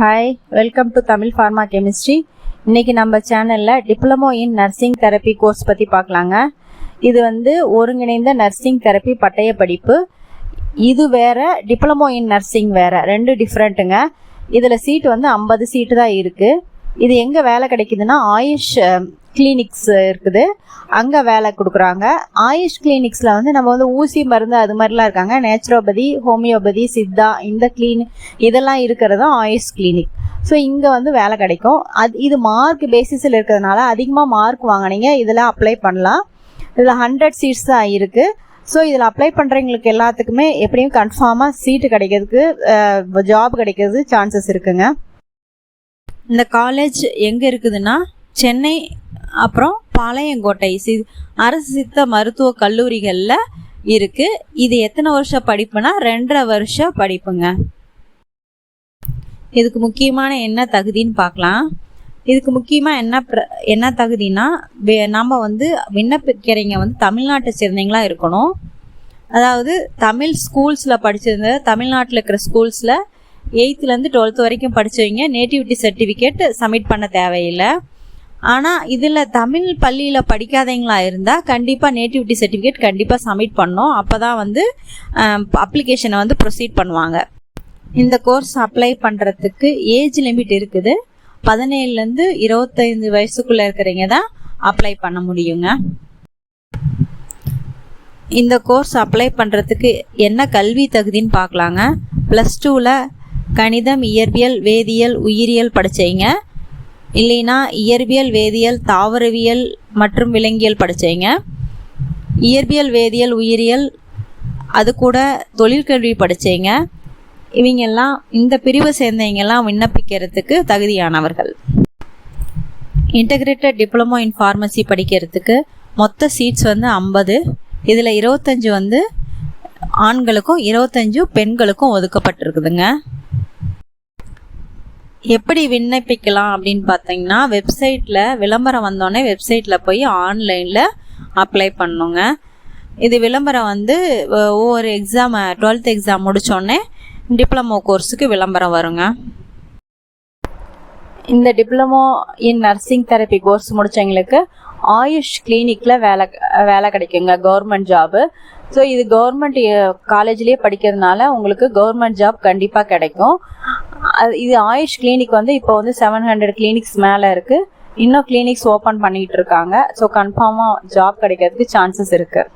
Hi welcome to Tamil pharma chemistry இன்றைக்கி நம்ம சேனலில் diploma in nursing therapy course பற்றி பார்க்கலாங்க. இது வந்து ஒருங்கிணைந்த நர்சிங் தெரப்பி பட்டய படிப்பு. இது வேறு டிப்ளமோ இன் நர்சிங் வேறு. ரெண்டு டிஃப்ரெண்ட்டுங்க இதில் சீட் வந்து ஐம்பது சீட்டு தான் இருக்குது இது எங்கே வேலை கிடைக்குதுன்னா ஆயுஷ் கிளினிக்ஸ் இருக்குது. அங்கே வேலை கொடுக்குறாங்க. ஆயுஷ் கிளினிக்ஸில் வந்து நம்ம வந்து ஊசி மருந்து அது மாதிரிலாம் இருக்காங்க. நேச்சுரோபதி ஹோமியோபதி சித்தா இந்த கிளீனிக் இதெல்லாம் இருக்கிறது தான் ஆயுஷ் கிளினிக் ஸோ இங்கே வந்து வேலை கிடைக்கும். அது இது மார்க் பேசிஸில் இருக்கிறதுனால அதிகமாக மார்க் வாங்கினீங்க. இதில் அப்ளை பண்ணலாம். இதில் ஹண்ட்ரட் சீட்ஸ் தான் இருக்குது ஸோ இதில் அப்ளை பண்ணுறவங்களுக்கு எல்லாத்துக்குமே எப்படியும் கன்ஃபார்மாக சீட்டு கிடைக்கிறதுக்கு ஜாப் கிடைக்கிறது சான்சஸ் இருக்குங்க. இந்த காலேஜ் எங்கே இருக்குதுன்னா சென்னை அப்புறம் பாளையங்கோட்டை சி அரசு சித்த மருத்துவ கல்லூரிகளில் இருக்குது இது எத்தனை வருஷம் படிப்புனா ரெண்டரை வருஷம் படிப்புங்க. இதுக்கு முக்கியமான என்ன தகுதின்னு பார்க்கலாம் இதுக்கு முக்கியமாக என்ன ப்ர என்ன தகுதினா வே- நம்ம வந்து விண்ணப்பிக்கிறவங்க வந்து தமிழ்நாட்டை சேர்ந்தவங்களா இருக்கணும். அதாவது தமிழ் ஸ்கூல்ஸில் படிச்சிருந்த தமிழ்நாட்டில் இருக்கிற ஸ்கூல்ஸில் எயித்துலேருந்து டுவெல்த் வரைக்கும் படித்தவங்க நேட்டிவிட்டி சர்டிஃபிகேட் சப்மிட் பண்ண தேவையில்லை. ஆனால் இதில் தமிழ் பள்ளியில் படிக்காதவங்களா இருந்தால் கண்டிப்பாக நேட்டிவிட்டி சர்டிஃபிகேட் கண்டிப்பாக சப்மிட் பண்ணோம் அப்போ தான் வந்து அப்ளிகேஷனை வந்து ப்ரொசீட் பண்ணுவாங்க. இந்த கோர்ஸ் அப்ளை பண்ணுறதுக்கு ஏஜ் லிமிட் இருக்குது. பதினேழுலேருந்து இருபத்தைந்து வயசுக்குள்ளே இருக்கிறவங்க தான் அப்ளை பண்ண முடியுங்க. இந்த கோர்ஸ் அப்ளை பண்ணுறதுக்கு என்ன கல்வி தகுதின்னு பார்க்கலாங்க ப்ளஸ் டூவில் கணிதம் இயற்பியல் வேதியியல் உயிரியல் படித்தவங்க இல்லைன்னா இயற்பியல் வேதியியல் தாவரவியல் மற்றும் விலங்கியல் படித்தவங்க இயற்பியல் வேதியியல் உயிரியல் அது கூட தொழிற்கல்வி படித்தவங்க இவங்கெல்லாம் இந்த பிரிவை சேர்ந்தவங்கெல்லாம் விண்ணப்பிக்கிறதுக்கு தகுதியானவர்கள். இன்டகிரேட்டட் டிப்ளமோ இன் ஃபார்மசி படிக்கிறதுக்கு மொத்த சீட்ஸ் வந்து ஐம்பது. இதில் இருபத்தஞ்சு வந்து ஆண்களுக்கும் இருபத்தஞ்சு பெண்களுக்கும் ஒதுக்கப்பட்டிருக்குதுங்க. எப்படி விண்ணப்பிக்கலாம் அப்படின்னு பார்த்தீங்கன்னா வெப்சைட்டில் விளம்பரம் வந்தோடனே வெப்சைட்டில் போய் ஆன்லைனில் அப்ளை பண்ணுங்க. இது விளம்பரம் வந்து ஒவ்வொரு எக்ஸாம் டுவெல்த் எக்ஸாம் முடித்தோடனே டிப்ளமோ கோர்ஸுக்கு விளம்பரம் வருங்க. இந்த diploma in nursing therapy course முடித்தவங்களுக்கு AYUSH கிளினிக்கில் வேலை வேலை கிடைக்குங்க கவர்மெண்ட் ஜாபு ஸோ இது கவர்மெண்ட் காலேஜ்லேயே படிக்கிறதுனால உங்களுக்கு கவர்மெண்ட் ஜாப் கண்டிப்பாக கிடைக்கும். இது ஆயுஷ் கிளினிக் வந்து இப்போ வந்து செவன் ஹண்ட்ரட் கிளினிக்ஸ் மேலே இருக்குது இன்னும் கிளினிக்ஸ் ஓப்பன் பண்ணிகிட்டு இருக்காங்க. ஸோ கன்ஃபார்மாக ஜாப் கிடைக்கிறதுக்கு சான்சஸ் இருக்குது